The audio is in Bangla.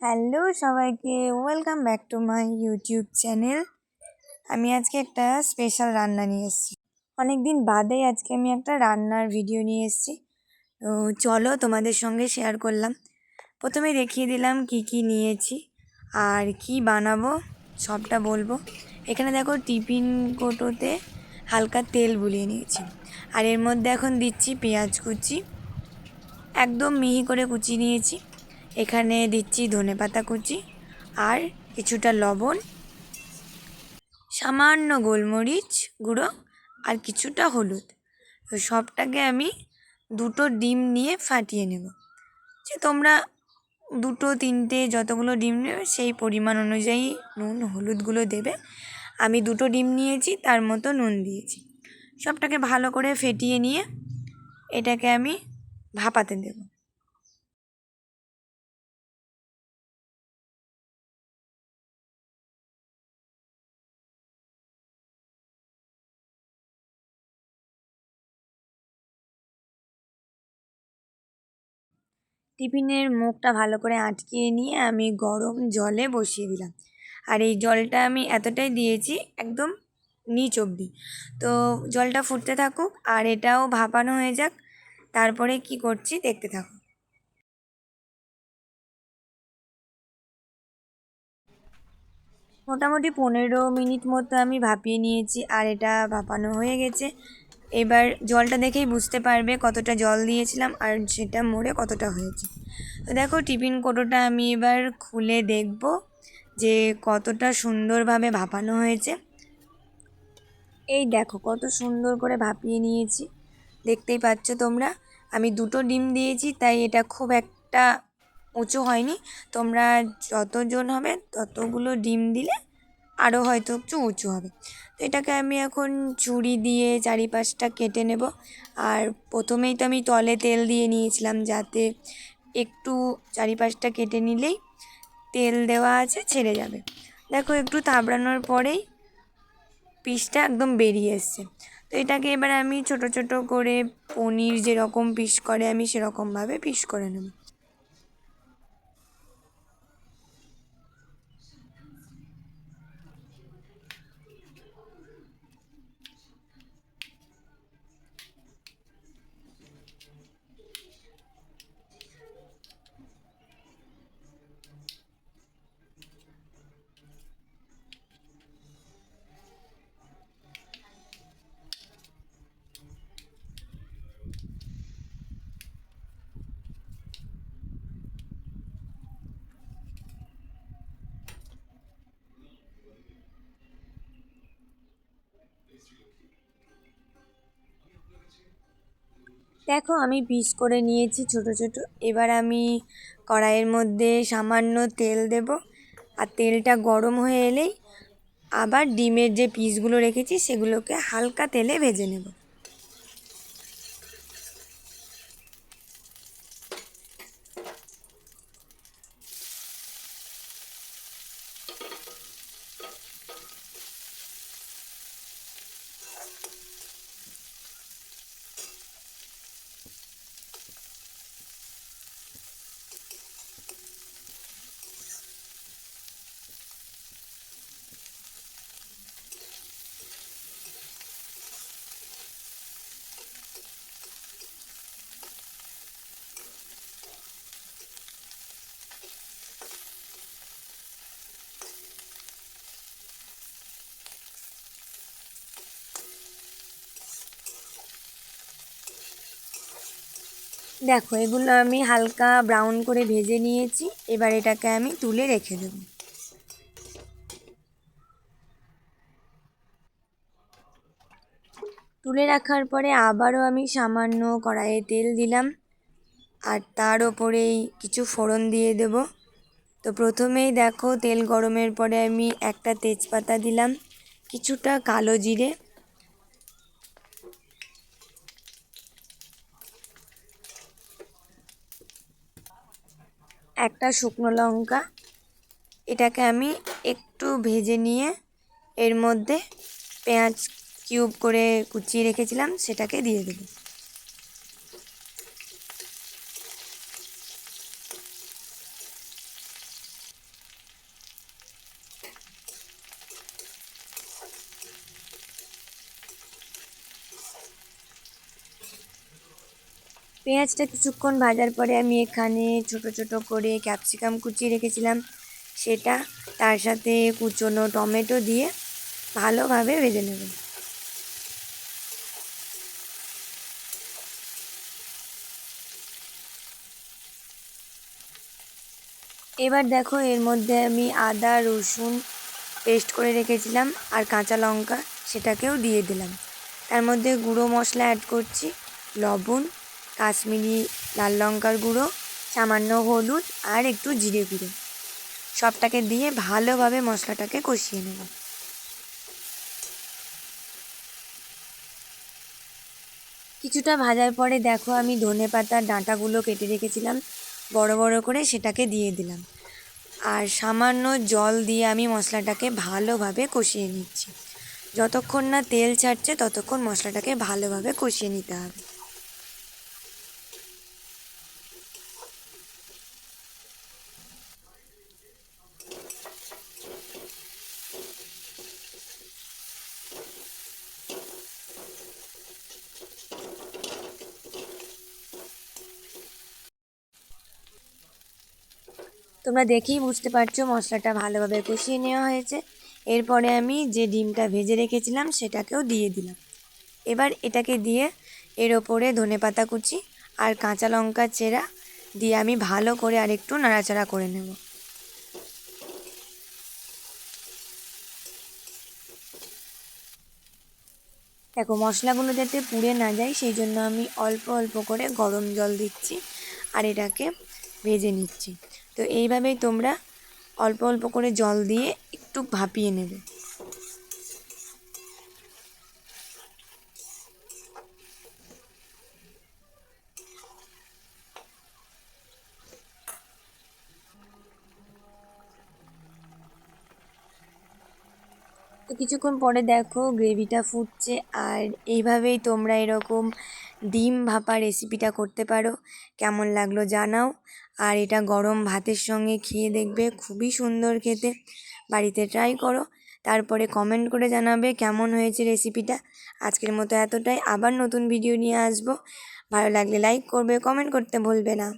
হ্যালো সবাইকে welcome back to my YouTube channel আমি আজকে একটা স্পেশাল রান্না নিয়ে এসেছি। অনেক দিন বাদেই আজকে আমি একটা রান্নার ভিডিও নিয়ে এসেছি। তো চলো তোমাদের সঙ্গে শেয়ার করলাম। প্রথমে দেখিয়ে দিলাম কি কি নিয়েছি আর কি বানাবো, সবটা বলব। এখানে দেখো টিফিন কোটোতে হালকা তেল বুলিয়ে নিয়েছি। আর এর মধ্যে এখন দিচ্ছি পেঁয়াজ কুচি। একদম মিহি করে কুচি নিয়েছি। এখানে দিচ্ছি ধনে পাতা কুচি আর কিছুটা লবণ, সামান্য গোলমরিচ গুঁড়ো আর কিছুটা হলুদ। তো সবটাকে আমি দুটো ডিম নিয়ে ফাটিয়ে নেব। যে তোমরা দুটো, তিনটে যতগুলো ডিম নেবে সেই পরিমাণ অনুযায়ী নুন, হলুদগুলো দেবে। আমি দুটো ডিম নিয়েছি, তার মতো নুন দিয়েছি। সবটাকে ভালো করে ফেটিয়ে নিয়ে এটাকে আমি ভাপাতে দেবো। টিফিনের মুখটা ভালো করে আটকিয়ে নিয়ে আমি গরম জলে বসিয়ে দিলাম। আর এই জলটা আমি এতটাই দিয়েছি একদম নিচ অবধি। তো জলটা ফুটতে থাকুক আর এটাও ভাপানো হয়ে যাক। তারপরে কি করছি দেখতে থাকুক মোটামুটি পনেরো মিনিট মতো আমি ভাপিয়ে নিয়েছি আর এটা ভাপানো হয়ে গেছে। এবার জলটা দেখেই বুঝতে পারবে কতটা জল দিয়েছিলাম আর সেটা মরে কতটা হয়েছে। তো দেখো, টিফিন কোটোটা আমি এবার খুলে দেখব যে কতটা সুন্দরভাবে ভাপানো হয়েছে। এই দেখো, কত সুন্দর করে ভাপিয়ে নিয়েছি। দেখতেই পাচ্ছ তোমরা, আমি দুটো ডিম দিয়েছি, তাই এটা খুব একটা উঁচু হয়নি। তোমরা যতজন হবে ততগুলো ডিম দিলে আরও হয়তো একটু উঁচু হবে। তো এটাকে আমি এখন চুড়ি দিয়ে চারিপাশটা কেটে নেব। আর প্রথমেই তো আমি তলে তেল দিয়ে নিয়েছিলাম যাতে একটু চারিপাশটা কেটে নিলেই তেল দেওয়া আছে, ছেড়ে যাবে। দেখো একটু তাবড়ানোর পরেই পিসটা একদম বেরিয়ে এসছে। তো এটাকে এবার আমি ছোট ছোট করে পনির যেরকম পিস করে, আমি সেরকমভাবে পিস করে নেব। দেখো, আমি পিস করে নিয়েছি ছোট ছোট। এবার আমি কড়াইয়ের মধ্যে সামান্য তেল দেব। আর তেলটা গরম হয়ে এলেই আবার ডিমের যে পিসগুলো রেখেছি, সেগুলোকে হালকা তেলে ভেজে নেব। দেখো, এগুলো আমি হালকা ব্রাউন করে ভেজে নিয়েছি। এবার এটাকে আমি তুলে রেখে দেব। তুলে রাখার পরে আবারও আমি সামান্য কড়াইয়ে তেল দিলাম। আর তার ওপরেই কিছু ফোড়ন দিয়ে দেব। তো প্রথমেই দেখো, তেল গরমের পরে আমি একটা তেজপাতা দিলাম, কিছুটা কালো জিরে। একটা শুকনো লঙ্কা। এটাকে আমি একটু ভেজে নিয়ে এর মধ্যে পেঁয়াজ কিউব করে কুচিয়ে রেখেছিলাম, সেটাকে দিয়ে দেবো। পেঁয়াজটা কিছুক্ষণ ভাজার পরে আমি এখানে ছোট ছোট করে ক্যাপসিকাম কুচিয়ে রেখেছিলাম। সেটা তার সাথে কুচোনো টমেটো দিয়ে ভালোভাবে ভেজে নেব। এবার দেখো এর মধ্যে আমি আদা, রসুন পেস্ট করে রেখেছিলাম আর কাঁচা লঙ্কা সেটাকেও দিয়ে দিলাম। তার মধ্যে গুঁড়ো মশলা অ্যাড করছি, লবণ কাশ্মীরি লাল লঙ্কার গুঁড়ো, সামান্য হলুদ আর একটু জিরে গুঁড়ো। সবটাকে দিয়ে ভালোভাবে মশলাটাকে কষিয়ে নেব। কিছুটা ভাজার পরে দেখো, আমি ধনে পাতার ডাঁটাগুলো কেটে রেখেছিলাম, বড় বড় করে সেটাকে দিয়ে দিলাম। আর সামান্য জল দিয়ে আমি মশলাটাকে ভালোভাবে কষিয়ে নিচ্ছি। যতক্ষণ না তেল ছাড়ছে, ততক্ষণ মশলাটাকে ভালোভাবে কষিয়ে নিতে হবে। তোমরা দেখেই বুঝতে পারছ মশলাটা ভালোভাবে কষিয়ে নেওয়া হয়েছে। এরপরে আমি যে ডিমটা ভেজে রেখেছিলাম সেটাকেও দিয়ে দিলাম। এবার এটাকে দিয়ে এর ওপরে ধনে পাতা কুচি আর কাঁচা লঙ্কা চেরা দিয়ে আমি ভালো করে আরেকটু নাড়াচাড়া করে নেব। দেখো, মশলাগুলো যাতে পুড়ে না যায়, সেই জন্য আমি অল্প অল্প করে গরম জল দিচ্ছি আর এটাকে ভেজে নিচ্ছি। তো এইভাবেই তোমরা অল্প অল্প করে জল দিয়ে একটু ভাপিয়ে নেবে। তো কিছুক্ষণ পরে দেখো গ্রেভিটা ফুটছে আর এইভাবেই তোমরা এরকম ডিম ভাপা রেসিপিটা করতে পারো। কেমন লাগল জানাও। আর এটা গরম ভাতের সঙ্গে খেয়ে দেখবে, খুবই সুন্দর খেতে। বাড়িতে ট্রাই করো। তারপরে কমেন্ট করে জানাবে কেমন হয়েছে রেসিপিটা আজকের মতো এতটাই। আবার নতুন ভিডিও নিয়ে আসব। ভালো লাগলে লাইক করবে কমেন্ট করতে ভুলবে না।